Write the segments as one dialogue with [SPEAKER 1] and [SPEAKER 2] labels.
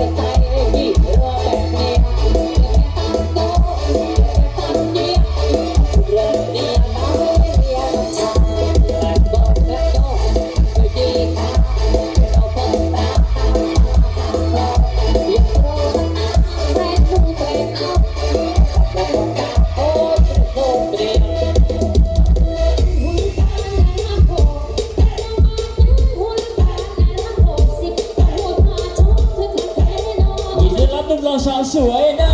[SPEAKER 1] Oh, สวยนะ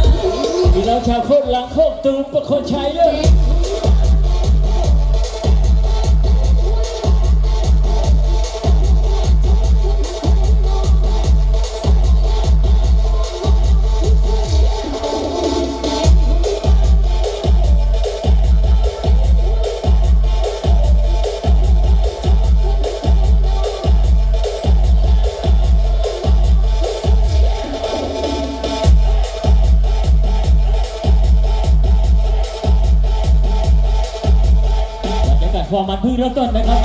[SPEAKER 1] พี่น้องชาวโคตรหลังโคกตูมประคนชัยเลย ความมันเพิ่งเริ่มต้นนะครับ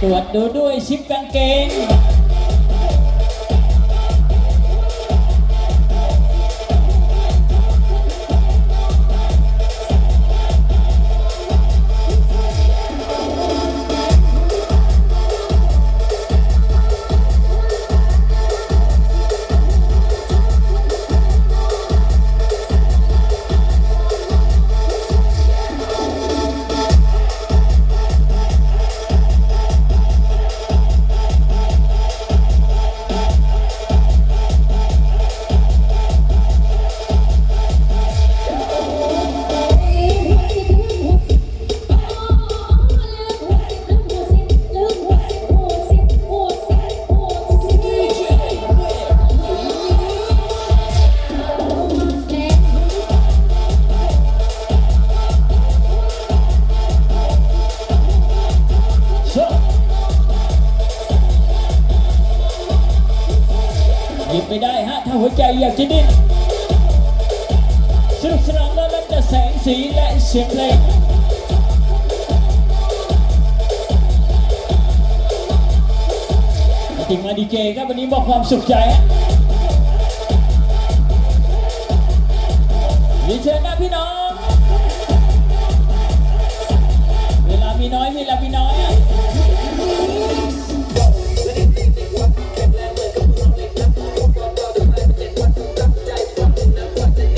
[SPEAKER 1] ตรวจดูด้วยชิปกางเกง หยิบไม่ได้ฮะ ถ้าหัวใจอยากจะดิ้นสนุกสนานแล้วนั่นจะแสงสีและเสียงเพลงมาถึงมาดีเจครับวันนี้มอบความสุขใจ